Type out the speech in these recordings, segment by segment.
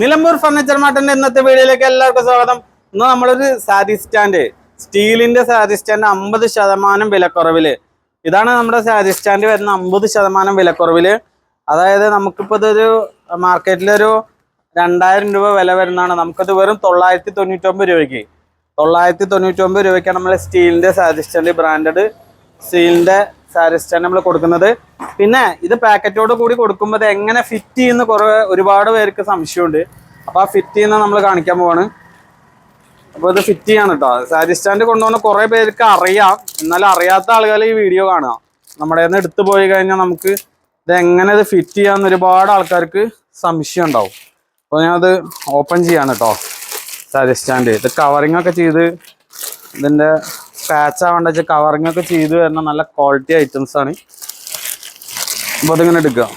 Nilambur furniture മാർട്ടിന്റെ ഇന്നത്തെ വീഡിയോയിലേക്ക് എല്ലാവർക്കും സ്വാഗതം. ഇന്ന് നമ്മളൊരു സാരി സ്റ്റാൻഡ് സ്റ്റീലിന്റെ സാരി സ്റ്റാൻഡ് അമ്പത് ശതമാനം വിലക്കുറവിൽ. ഇതാണ് നമ്മുടെ സാരി സ്റ്റാൻഡ് വരുന്ന അമ്പത് ശതമാനം വിലക്കുറവിൽ. അതായത് നമുക്കിപ്പോ ഇതൊരു മാർക്കറ്റിലൊരു രണ്ടായിരം രൂപ വില വരുന്നതാണ്. നമുക്കത് വെറും തൊള്ളായിരത്തി തൊണ്ണൂറ്റൊമ്പത് രൂപയ്ക്ക്. തൊള്ളായിരത്തി തൊണ്ണൂറ്റൊമ്പത് രൂപയ്ക്കാണ് നമ്മൾ സ്റ്റീലിന്റെ സാരി സ്റ്റാൻഡ് ബ്രാൻഡഡ് സ്റ്റീലിന്റെ സാരി നമ്മൾ കൊടുക്കുന്നത്. പിന്നെ ഇത് പാക്കറ്റോട് കൂടി കൊടുക്കുമ്പോൾ എങ്ങനെ ഫിറ്റ് ചെയ്യുന്ന കുറേ ഒരുപാട് പേർക്ക് സംശയമുണ്ട്. അപ്പോൾ ആ ഫിറ്റ് ചെയ്യുന്ന നമ്മൾ കാണിക്കാൻ പോവാണ്. അപ്പോൾ ഇത് ഫിറ്റ് ചെയ്യാണ് കേട്ടോ സാരി സ്റ്റാൻഡ് കൊണ്ടുപോകുന്ന കുറേ പേർക്ക് അറിയാം. എന്നാലും അറിയാത്ത ആളുകൾ ഈ വീഡിയോ കാണുക. നമ്മുടെ നിന്ന് എടുത്തു പോയി കഴിഞ്ഞാൽ നമുക്ക് ഇത് എങ്ങനെ ഇത് ഫിറ്റ് ചെയ്യാന്ന് ഒരുപാട് ആൾക്കാർക്ക് സംശയം ഉണ്ടാവും അപ്പോൾ ഞാനത് ഓപ്പൺ ചെയ്യാണ് കേട്ടോ സാരി സ്റ്റാൻഡ്. ഇത് കവറിങ് ഒക്കെ ചെയ്ത് ഇതിന്റെ സ്ക്രാച്ച് ആവേണ്ട വെച്ചാൽ കവറിങ് ഒക്കെ ചെയ്ത് വരുന്ന നല്ല ക്വാളിറ്റി ഐറ്റംസ് ആണ്. അപ്പൊ അതിങ്ങനെ എടുക്കാം.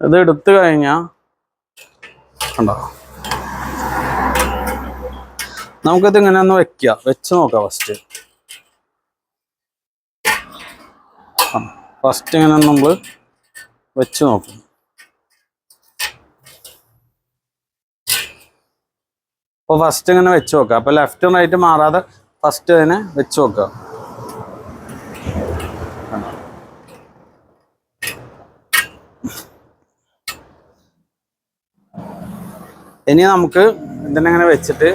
ഇത് എടുത്തു കഴിഞ്ഞാ കണ്ടോ? നമുക്കിത് ഇങ്ങനെ ഒന്ന് വെക്കുക വെച്ച് നോക്കാം ഫസ്റ്റ് ഫസ്റ്റ് ഇങ്ങനെ നമ്മൾ വെച്ച് നോക്കും. അപ്പോൾ ഫസ്റ്റ് ഇങ്ങനെ വെച്ച് നോക്കുക. അപ്പോൾ ലെഫ്റ്റും റൈറ്റ് മാറാതെ ഫസ്റ്റ് അതിനെ വെച്ച് നോക്കുക. ഇനി നമുക്ക് ഇതിനെങ്ങനെ വെച്ചിട്ട്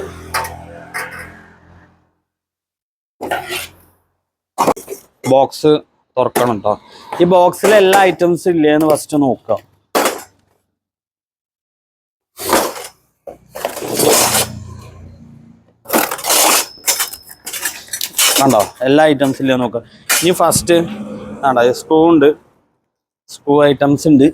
ബോക്സ് തുറക്കണം കേട്ടോ ഈ ബോക്സിൽ എല്ലാ ഐറ്റംസും ഇല്ലേന്ന് ഫസ്റ്റ് നോക്കാം കണ്ടോ? എല്ലാ ഐറ്റംസും ഇല്ലേ നോക്കാം. ഇനി ഫസ്റ്റ് കണ്ടോ സ്ക്രൂ ഉണ്ട്. സ്ക്രൂ ഐറ്റംസ് ഉണ്ട്.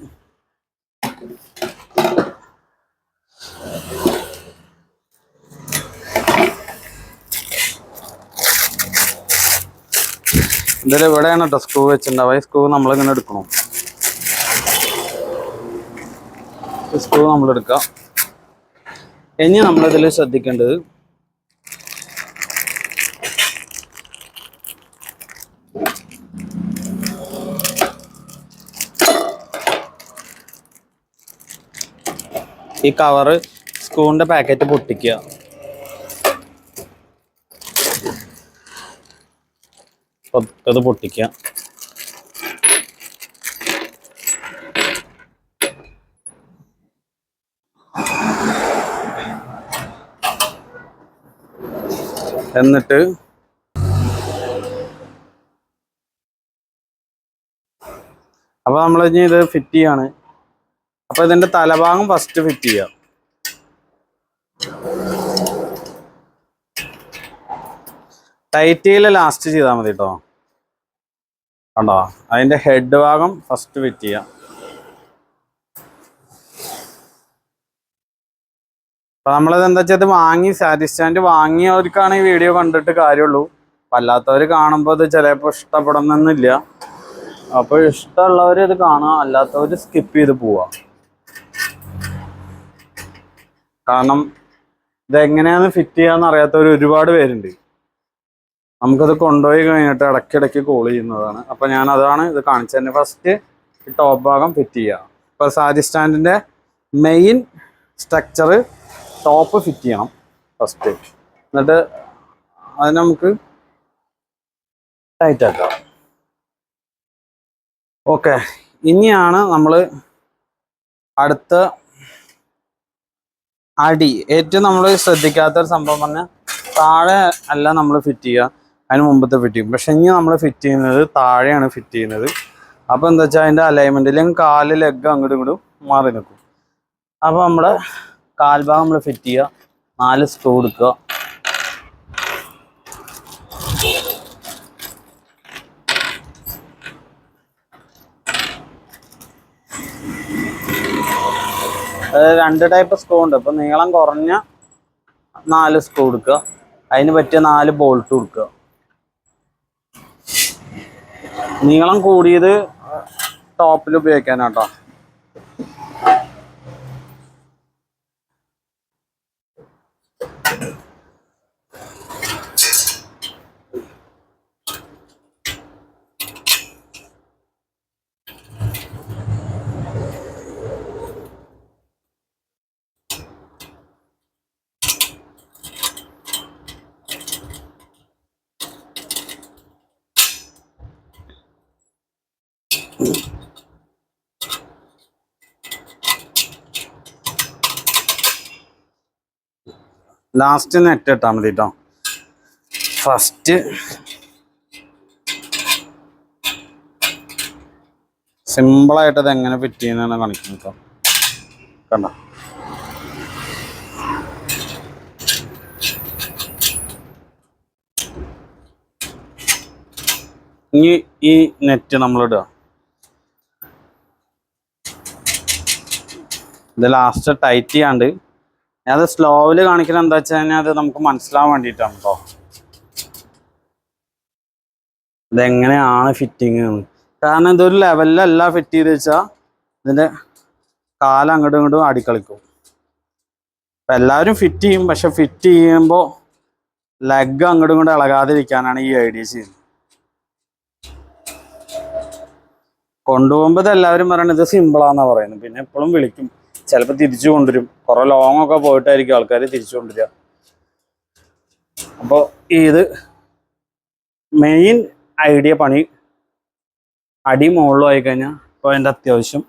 ഇതിൽ എവിടെയാണ് കേട്ടോ സ്ക്രൂ വെച്ചിട്ടുണ്ടാവുക. ഈ സ്ക്രൂ നമ്മളിങ്ങനെ എടുക്കണം. സ്ക്രൂ നമ്മൾ എടുക്കാം ഇനി നമ്മളിതിൽ ശ്രദ്ധിക്കേണ്ടത് ഈ കവറ് സ്ക്രൂവിന്റെ പാക്കറ്റ് പൊട്ടിക്കുക. അത് പൊട്ടിക്കുക. എന്നിട്ട് അപ്പോൾ നമ്മൾ ഇനി ഇത് ഫിറ്റ് ചെയ്യാണ്. അപ്പൊ ഇതിന്റെ തലഭാഗം ഫസ്റ്റ് ഫിറ്റ് ചെയ്യാം. ടൈറ്റിയിൽ ലാസ്റ്റ് ചെയ്താൽ മതി കേട്ടോ കണ്ടോ? അതിന്റെ ഹെഡ് ഭാഗം ഫസ്റ്റ് ഫിറ്റ് ചെയ്യാം. അപ്പൊ നമ്മളത് എന്താ വെച്ചാൽ വാങ്ങി സാറ്റിസ്റ്റാൻഡ് സ്റ്റാൻഡ് വാങ്ങിയവർക്കാണ് ഈ വീഡിയോ കണ്ടിട്ട് കാര്യമുള്ളൂ. അല്ലാത്തവർ കാണുമ്പോൾ ഇത് ചിലപ്പോൾ ഇഷ്ടപ്പെടുന്നില്ല അപ്പൊ ഇഷ്ടമുള്ളവർ ഇത് കാണുക അല്ലാത്തവർ സ്കിപ്പ് ചെയ്ത് പോവാ കാരണം ഇത് എങ്ങനെയാണ് ഫിറ്റ് ചെയ്യാന്ന് അറിയാത്തവർ ഒരുപാട് പേരുണ്ട്. നമുക്കത് കൊണ്ടുപോയി കഴിഞ്ഞിട്ട് ഇടയ്ക്കിടയ്ക്ക് കോൾ ചെയ്യുന്നതാണ്. അപ്പൊ ഞാൻ അതാണ് ഇത് കാണിച്ചത്. തന്നെ ഫസ്റ്റ് ഈ ടോപ്പ് ഭാഗം ഫിറ്റ് ചെയ്യാം ഇപ്പൊ സാരി സ്റ്റാൻഡിന്റെ മെയിൻ സ്ട്രക്ചർ ടോപ്പ് ഫിറ്റ് ചെയ്യണം ഫസ്റ്റ് എന്നിട്ട് അത് നമുക്ക് ടൈറ്റ് ആക്കാം. ഓക്കെ ഇനിയാണ് നമ്മൾ അടുത്ത അടി. ഏറ്റവും നമ്മൾ ശ്രദ്ധിക്കാത്ത ഒരു സംഭവം പറഞ്ഞാൽ താഴെ അല്ല നമ്മൾ ഫിറ്റ് ചെയ്യുക. അതിന് മുമ്പത്തെ ഫിറ്റ് ചെയ്യും. പക്ഷെ ഇനി നമ്മൾ ഫിറ്റ് ചെയ്യുന്നത് താഴെയാണ് ഫിറ്റ് ചെയ്യുന്നത്. അപ്പോൾ എന്താ വെച്ചാൽ അതിന്റെ അലൈൻമെന്റിലും കാൽ ലെഗ് അങ്ങോട്ടും ഇങ്ങോട്ടും മാറി നിൽക്കും. അപ്പോൾ നമ്മുടെ കാൽഭാഗം നമ്മൾ ഫിറ്റ് ചെയ്യുക. നാല് സ്ക്രൂ എടുക്കുക. രണ്ട് ടൈപ്പ് സ്ക്രൂ ഉണ്ട്. ഇപ്പം നീളം കുറഞ്ഞ നാല് സ്ക്രൂ എടുക്കുക. അതിന് പറ്റിയ നാല് ബോൾട്ട് കൊടുക്കുക നീളം കൂടിയത് ടോപ്പിൽ ഉപയോഗിക്കാനാട്ടോ. ലാസ്റ്റ് നെറ്റ് ഇട്ടാൽ മതി കേട്ടോ ഫസ്റ്റ് സിമ്പിളായിട്ട് അത് എങ്ങനെ ഫിറ്റ് ചെയ്യുന്നതാണ് കാണിക്കുന്നത് കേട്ടോ കണ്ട? ഇനി ഈ നെറ്റ് നമ്മളിടുക ഇത് ലാസ്റ്റ് ടൈറ്റ് ചെയ്യാണ്ട്. ഞാനത് സ്ലോവിൽ കാണിക്കുന്ന എന്താ വെച്ച് കഴിഞ്ഞാൽ അത് നമുക്ക് മനസ്സിലാവാൻ വേണ്ടിയിട്ടാണ് കേട്ടോ ഇതെങ്ങനെയാണ് ഫിറ്റിങ് കാരണം ഇതൊരു ലെവലിലല്ല ഫിറ്റ് ചെയ്ത് വെച്ചാൽ ഇതിന്റെ കാലം അങ്ങോട്ടും ഇങ്ങോട്ടും അടിക്കളിക്കും. അപ്പം എല്ലാവരും ഫിറ്റ് ചെയ്യും. പക്ഷെ ഫിറ്റ് ചെയ്യുമ്പോൾ ലെഗ് അങ്ങോട്ടും ഇങ്ങോട്ടും ഇളകാതിരിക്കാനാണ് ഈ ഐഡിയ ചെയ്യുന്നത്. കൊണ്ടുപോകുമ്പോൾ എല്ലാവരും പറയണത് ഇത് സിമ്പിളാന്നാ പറയുന്നത്. പിന്നെ എപ്പോഴും വിളിക്കും. ചിലപ്പോൾ തിരിച്ചു കൊണ്ടുവരും. കുറേ ലോങ് ഒക്കെ പോയിട്ടായിരിക്കും ആൾക്കാർ തിരിച്ചു കൊണ്ടുവരിക. അപ്പോൾ ഇത് മെയിൻ ഐഡിയ പണി. അടി മുകളിലും ആയി കഴിഞ്ഞാൽ ഇപ്പോൾ അതിന്റെ അത്യാവശ്യം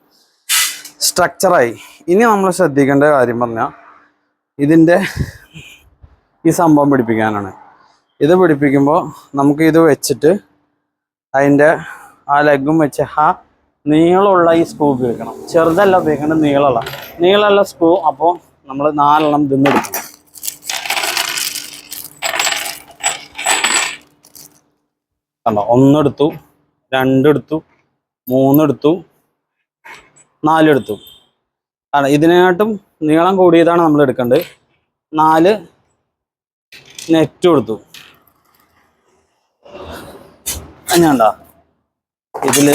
സ്ട്രക്ചറായി ഇനി നമ്മൾ ശ്രദ്ധിക്കേണ്ട കാര്യം പറഞ്ഞാൽ ഇതിന്റെ ഈ സംഭവം പിടിപ്പിക്കാനാണ്. ഇത് പിടിപ്പിക്കുമ്പോൾ നമുക്ക് ഇത് വെച്ചിട്ട് അതിന്റെ ആ ലെഗും വെച്ച് ആ നീളമുള്ള ഈ സ്ക്രൂ ഉപയോഗിക്കണം. ചെറുതല്ല ഉപയോഗിക്കേണ്ടത് നീളമുള്ള നീളമുള്ള സ്ക്രൂ അപ്പോൾ നമ്മൾ നാലെണ്ണം തിന്നെടുക്കണം കണ്ടോ? ഒന്നെടുത്തു രണ്ടെടുത്തു മൂന്നെടുത്തു നാലെടുത്തു. ആണ് ഇതിനെക്കാട്ടും നീളം കൂടിയതാണ് നമ്മൾ എടുക്കേണ്ടത്. നാല് നെറ്റ് കൊടുത്തു. ഞാണ്ടാ ഇതിൽ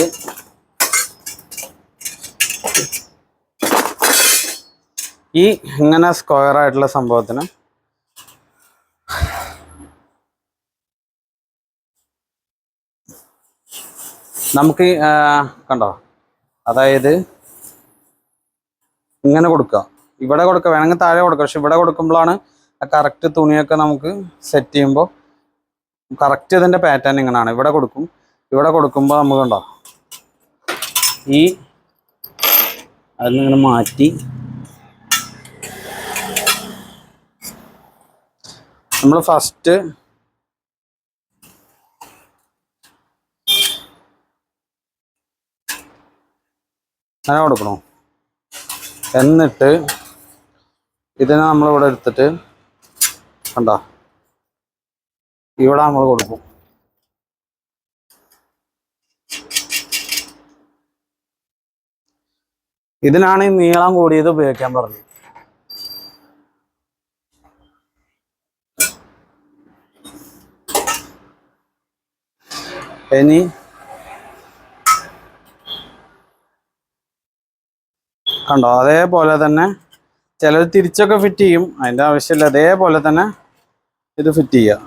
ഈ ഇങ്ങനെ സ്ക്വയർ ആയിട്ടുള്ള സംഭവത്തിന് നമുക്ക് കണ്ടോ? അതായത് ഇങ്ങനെ കൊടുക്കുക. ഇവിടെ കൊടുക്കുക. വേണമെങ്കിൽ താഴെ കൊടുക്കുക. പക്ഷെ ഇവിടെ കൊടുക്കുമ്പോഴാണ് ആ കറക്റ്റ് തുണിയൊക്കെ നമുക്ക് സെറ്റ് ചെയ്യുമ്പോൾ കറക്റ്റ് ഇതിന്റെ പാറ്റേൺ ഇങ്ങനെയാണ്. ഇവിടെ കൊടുക്കും. ഇവിടെ കൊടുക്കുമ്പോൾ നമുക്ക് കണ്ടോ? ഈ അതിങ്ങനെ മാറ്റി. നമ്മൾ ഫസ്റ്റ് അങ്ങനെ കൊടുക്കണോ? എന്നിട്ട് ഇതിനെ നമ്മളിവിടെ എടുത്തിട്ട് കണ്ടോ? ഇവിടെ നമ്മൾ കൊടുക്കും. ഇതിനാണ് ഈ നീളം കൂടിയത് ഉപയോഗിക്കാൻ പറഞ്ഞത്. ഇനി കണ്ടോ അതേപോലെ തന്നെ ചിലർ തിരിച്ചൊക്കെ ഫിറ്റ് ചെയ്യും. അതിന്റെ ആവശ്യമില്ല അതേപോലെ തന്നെ ഇത് ഫിറ്റ് ചെയ്യുക.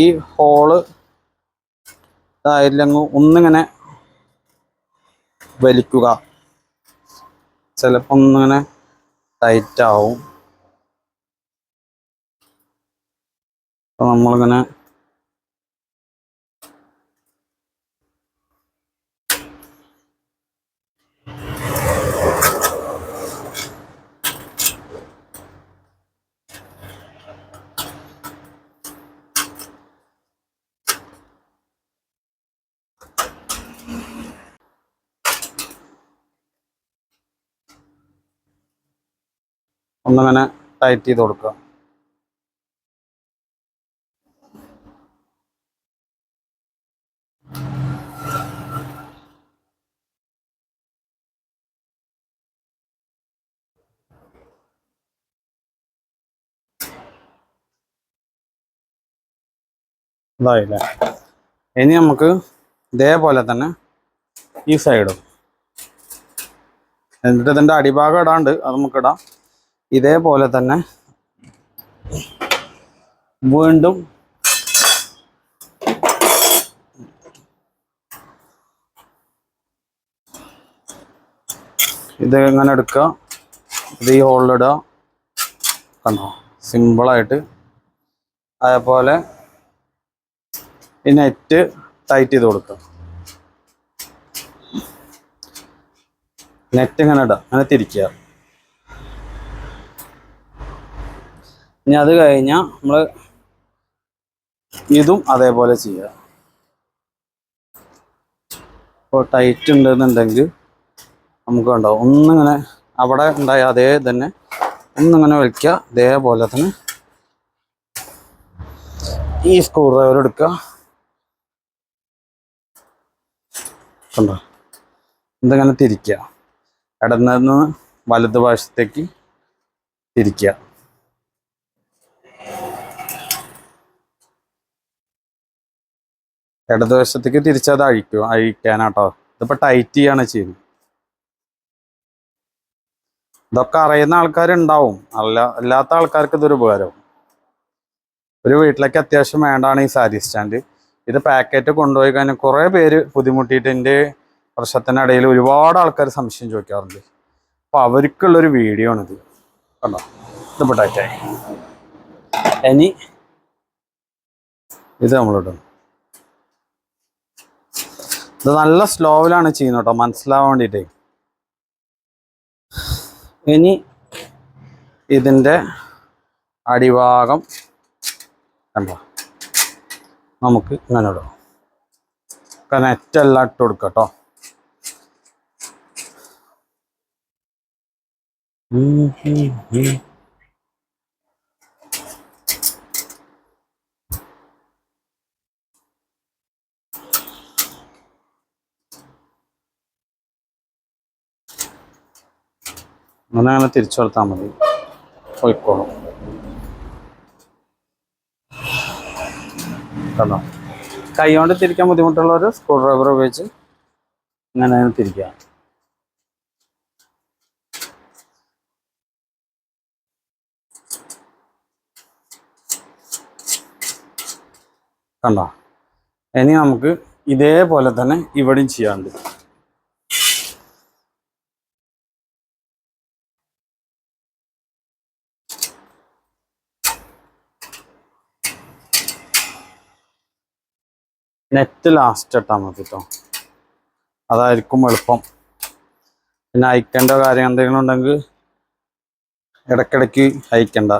ഈ ഹോൾ ഇതായില്ലെങ്കിൽ ഒന്നിങ്ങനെ വലിക്കുക. ചിലപ്പോൾ ഒന്നിങ്ങനെ ടൈറ്റ് ആവും. അപ്പൊ നമ്മളിങ്ങനെ ഒന്നിങ്ങനെ ടൈറ്റ് ചെയ്ത് കൊടുക്കുക. ഇതായില്ലേ? ഇനി നമുക്ക് ഇതേപോലെ തന്നെ ഈ സൈഡും എന്നിട്ട് ഇതിന്റെ അടിഭാഗം ഇടാണ്ട് അത് നമുക്ക് ഇടാം ഇതേപോലെ തന്നെ വീണ്ടും ഇത് എങ്ങനെ എടുക്കുക? ഇത് ഈ ഹോളിലിടുക കണ്ടോ? സിമ്പിളായിട്ട് അതേപോലെ ഈ നെറ്റ് ടൈറ്റ് ചെയ്ത് കൊടുക്കുക. നെറ്റ് ഇങ്ങനെ ഇടാം അങ്ങനെ തിരിക്കുക. ഇനി അത് കഴിഞ്ഞാൽ നമ്മൾ ഇതും അതേപോലെ ചെയ്യുക ഇപ്പോൾ ടൈറ്റ് ഉണ്ടെന്നുണ്ടെങ്കിൽ നമുക്ക് ഉണ്ടാവും ഒന്നിങ്ങനെ അവിടെ ഉണ്ടായ അതേ തന്നെ ഒന്നിങ്ങനെ വലിക്കുക ഇതേപോലെ തന്നെ ഈ സ്ക്രൂ ഡ്രൈവർ എടുക്കുക കണ്ടോ? തിരിക്കുക ഇടന്നു വലത് വശത്തേക്ക് തിരിക്കുക ഇടതുവശത്തേക്ക് തിരിച്ചത് അഴിക്കും അഴിക്കാനാട്ടോ. ഇതിപ്പോ ടൈറ്റ് ചെയ്യാണ് ചെയ്യുന്നത്. ഇതൊക്കെ അറിയുന്ന ആൾക്കാരുണ്ടാവും. അല്ല അല്ലാത്ത ആൾക്കാർക്ക് ഇതൊരു ഉപകാരവും. ഒരു വീട്ടിലേക്ക് അത്യാവശ്യം വേണ്ടാണ് ഈ സാരി സ്റ്റാൻഡ്. ഇത് പാക്കറ്റ് കൊണ്ടുപോയി കഴിഞ്ഞാൽ കുറേ പേര് ബുദ്ധിമുട്ടിയിട്ട് എന്റെ വർഷത്തിനിടയിൽ ഒരുപാട് ആൾക്കാർ സംശയം ചോദിക്കാറുണ്ട്. അപ്പോൾ അവർക്കുള്ളൊരു വീഡിയോ ആണിത് കണ്ടോ ഇതിപ്പോൾ ടൈറ്റായി ഇനി ഇത് നമ്മളിടും. ഇത് നല്ല സ്ലോവിലാണ് ചെയ്യുന്നത് കേട്ടോ മനസ്സിലാവാൻ വേണ്ടിയിട്ടേ ഇനി ഇതിന്റെ അടിഭാഗം കണ്ടോ? നമുക്ക് ഇങ്ങനെ ഇടാം. നെറ്റെല്ലാം ഇട്ട് കൊടുക്കാം കേട്ടോ ഉം, അങ്ങനെ അങ്ങനെ തിരിച്ചു കൊടുത്താൽ മതി. പോയിക്കോളും. കണ്ടോ? കൈ കൊണ്ട് തിരിക്കാൻ ബുദ്ധിമുട്ടുള്ളവർ സ്ക്രൂ ഡ്രൈവർ ഉപയോഗിച്ച് അങ്ങനെ തിരിക്കുക. കണ്ടോ? ഇനി നമുക്ക് ഇതേപോലെ തന്നെ ഇവിടെയും ചെയ്യാണ്ട് നെറ്റ് ലാസ്റ്റ് ഇട്ടാൽ മതി കേട്ടോ അതായിരിക്കും എളുപ്പം. പിന്നെ അയക്കേണ്ട കാര്യം എന്തെങ്കിലും ഉണ്ടെങ്കിൽ ഇടയ്ക്കിടയ്ക്ക് അയക്കണ്ട.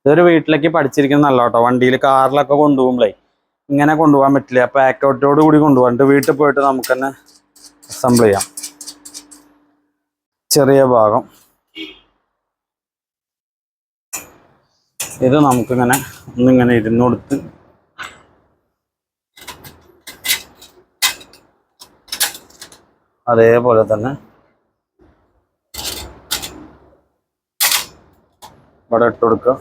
ഇതൊരു വീട്ടിലേക്ക് പഠിച്ചിരിക്കുന്നല്ല കേട്ടോ വണ്ടിയിൽ കാറിലൊക്കെ കൊണ്ടുപോകുമ്പോഴേ ഇങ്ങനെ കൊണ്ടുപോകാൻ പറ്റില്ല. പാക്കറ്റോട് കൂടി കൊണ്ടുപോകാൻ വീട്ടിൽ പോയിട്ട് നമുക്ക് തന്നെ അസംബിൾ ചെയ്യാം. ചെറിയ ഭാഗം. ഇത് നമുക്കിങ്ങനെ ഒന്നിങ്ങനെ ഇരുന്ന് കൊടുത്ത് അതേപോലെ തന്നെ. ഇവിടെ ഇട്ട് കൊടുക്കുക.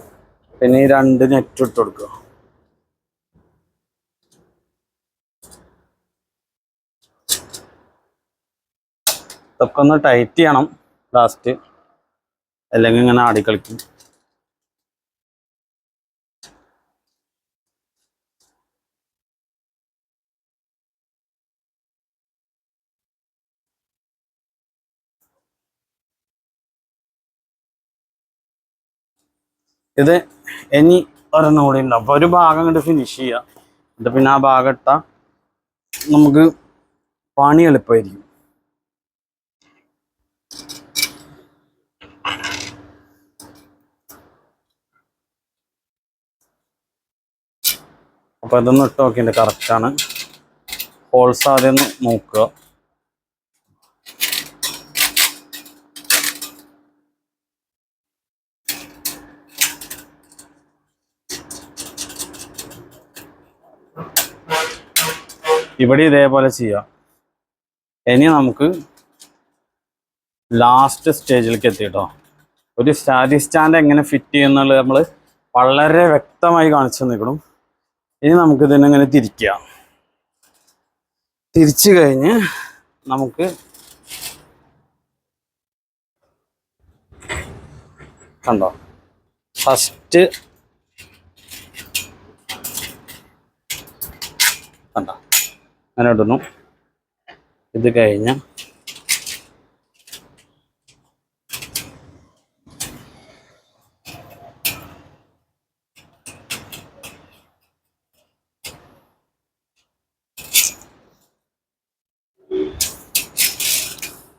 പിന്നെ ഈ രണ്ട് നെറ്റ് ഇട്ട് കൊടുക്കുക. ഇതൊക്കെ ഒന്ന് ടൈറ്റ് ചെയ്യണം. ലാസ്റ്റ് അല്ലെങ്കിൽ ഇങ്ങനെ ആടിക്കളിക്കും. ഇത് ഇനി ഒരെണ്ണം കൂടി ഉണ്ട്. അപ്പൊ ഒരു ഭാഗം കണ്ട് ഫിനിഷ് ചെയ്യുക എന്നിട്ട് പിന്നെ ആ ഭാഗം ഇട്ടാ നമുക്ക് പണി എളുപ്പമായിരിക്കും. അപ്പൊ ഇതൊന്ന് ഇട്ട് നോക്കിയിട്ടുണ്ട്. കറക്റ്റ് ആണ്. ഹോൾസ് ആദ്യം ഒന്ന് നോക്കുക. ഇവിടെ ഇതേപോലെ ചെയ്യാം. ഇനി നമുക്ക് ലാസ്റ്റ് സ്റ്റേജിലേക്ക് എത്തിട്ടോ. ഒരു സ്റ്റാറ്റി സ്റ്റാൻഡ് എങ്ങനെ ഫിറ്റ് ചെയ്യുന്നുള്ളത് നമ്മൾ വളരെ വ്യക്തമായി കാണിച്ചു നിൽക്കണം ഇനി നമുക്ക് ഇതിനെങ്ങനെ തിരിക്കാം തിരിച്ചു കഴിഞ്ഞ് നമുക്ക് കണ്ടോ? ഫസ്റ്റ് കണ്ടോ? അങ്ങനെ ഇടുന്നു. ഇത് കഴിഞ്ഞ്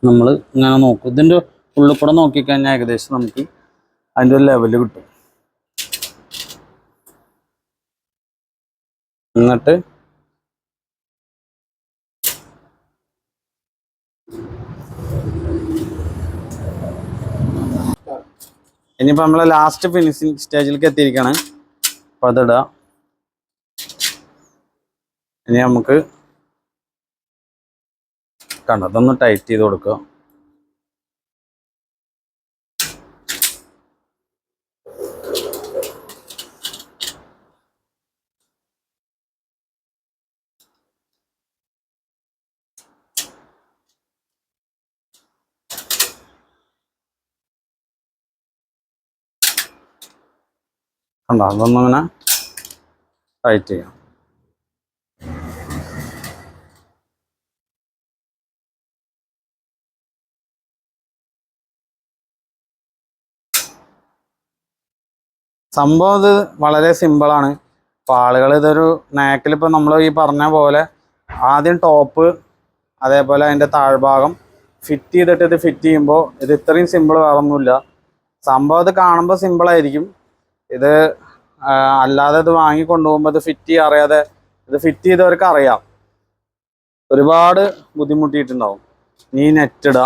നമ്മൾ ഇങ്ങനെ നോക്കും. ഇതിന്റെ ഉള്ളിൽ കൂടെ നോക്കിക്കഴിഞ്ഞാൽ ഏകദേശം നമുക്ക് അതിന്റെ ഒരു ലെവൽ കിട്ടും. എന്നിട്ട് ഇനിയിപ്പോൾ നമ്മൾ ലാസ്റ്റ് ഫിനിഷിങ് സ്റ്റേജിലേക്ക് എത്തിയിരിക്കുകയാണ് അപ്പോൾ അതിടുക ഇനി നമുക്ക് കണ്ടതൊന്ന് ടൈറ്റ് ചെയ്ത് കൊടുക്കുക കണ്ടോ? അതൊന്നും ഇങ്ങനെ ടൈറ്റ് ചെയ്യാം. സംഭവം ഇത് വളരെ സിമ്പിളാണ് അപ്പോൾ ആളുകൾ ഇതൊരു നാക്കിൽ ഇപ്പോൾ നമ്മൾ ഈ പറഞ്ഞ പോലെ ആദ്യം ടോപ്പ് അതേപോലെ അതിന്റെ താഴ്ഭാഗം ഫിറ്റ് ചെയ്തിട്ട് ഇത് ഫിറ്റ് ചെയ്യുമ്പോൾ ഇത് ഇത്രയും സിമ്പിൾ വേറൊന്നുമില്ല. സംഭവം ഇത് കാണുമ്പോൾ സിമ്പിളായിരിക്കും ഇത് അല്ലാതെ ഇത് വാങ്ങിക്കൊണ്ടുപോകുമ്പോൾ ഇത് ഫിറ്റ് ചെയ്യാൻ അറിയാതെ ഇത് ഫിറ്റ് ചെയ്തവർക്ക് അറിയാം. ഒരുപാട് ബുദ്ധിമുട്ടിയിട്ടുണ്ടാവും. നീ നെറ്റ് ഇടുക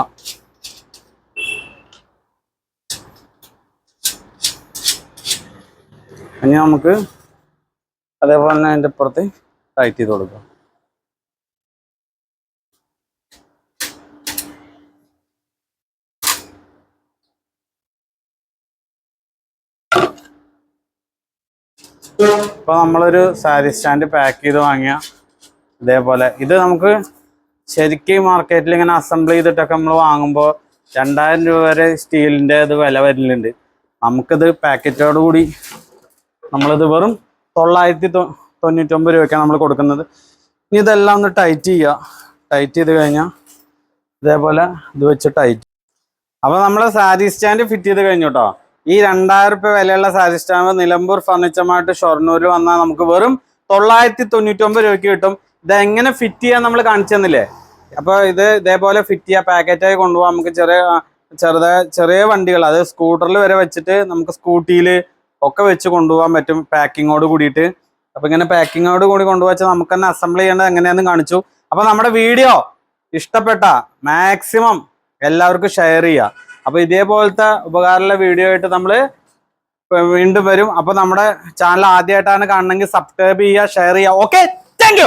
ഇനി നമുക്ക് അതേപോലെ തന്നെ അതിന്റെ അപ്പുറത്ത് ടൈറ്റ് ചെയ്ത് കൊടുക്കാം. ഇപ്പൊ നമ്മളൊരു സാരി സ്റ്റാൻഡ് പാക്ക് ചെയ്ത് വാങ്ങിയ ഇതേപോലെ. ഇത് നമുക്ക് ശരിക്കും മാർക്കറ്റിൽ ഇങ്ങനെ അസംബിൾ ചെയ്തിട്ടൊക്കെ നമ്മൾ വാങ്ങുമ്പോൾ രണ്ടായിരം രൂപ വരെ സ്റ്റീലിന്റെ ഇത് വില വരുന്നുണ്ട്. നമുക്കിത് പാക്കറ്റോട് കൂടി നമ്മളിത് വെറും തൊള്ളായിരത്തി തൊണ്ണൂറ്റൊമ്പത് രൂപയ്ക്കാണ് നമ്മൾ കൊടുക്കുന്നത്. ഇനി ഇതെല്ലാം ഒന്ന് ടൈറ്റ് ചെയ്യുക ടൈറ്റ് ചെയ്ത് കഴിഞ്ഞാൽ ഇതേപോലെ ഇത് വെച്ച് ടൈറ്റ് അപ്പോൾ നമ്മൾ സാരി സ്റ്റാൻഡ് ഫിറ്റ് ചെയ്ത് കഴിഞ്ഞു കേട്ടോ ഈ രണ്ടായിരം രൂപ വിലയുള്ള sari stamp Nilambur furniture mart Shoranur വന്നാൽ നമുക്ക് വെറും തൊള്ളായിരത്തി തൊണ്ണൂറ്റൊമ്പത് രൂപയ്ക്ക് കിട്ടും. ഇത് എങ്ങനെ ഫിറ്റ് ചെയ്യാൻ നമ്മൾ കാണിച്ചു തന്നില്ലേ? അപ്പോൾ ഇത് ഇതേപോലെ ഫിറ്റ് ചെയ്യുക പാക്കറ്റായി കൊണ്ടുപോകാം നമുക്ക് ചെറിയ ചെറുത ചെറിയ വണ്ടികൾ. അത് സ്കൂട്ടറിൽ വരെ വെച്ചിട്ട് നമുക്ക് സ്കൂട്ടിയിൽ ഒക്കെ വെച്ച് കൊണ്ടുപോകാൻ പറ്റും പാക്കിങ്ങോട് കൂടിയിട്ട്. അപ്പൊ ഇങ്ങനെ പാക്കിങ്ങോട് കൂടി കൊണ്ടുവച്ചാൽ നമുക്ക് തന്നെ അസംബിൾ ചെയ്യേണ്ടത് എങ്ങനെയാണെന്ന് കാണിച്ചു. അപ്പൊ നമ്മുടെ വീഡിയോ ഇഷ്ടപ്പെട്ട മാക്സിമം എല്ലാവർക്കും ഷെയർ ചെയ്യുക. അപ്പൊ ഇതേപോലത്തെ ഉപകാരമുള്ള വീഡിയോ ആയിട്ട് നമ്മൾ വീണ്ടും വരും. അപ്പൊ നമ്മുടെ ചാനൽ ആദ്യമായിട്ടാണ് കാണണമെങ്കിൽ സബ്സ്ക്രൈബ് ചെയ്യുക ഷെയർ ചെയ്യുക. Okay thank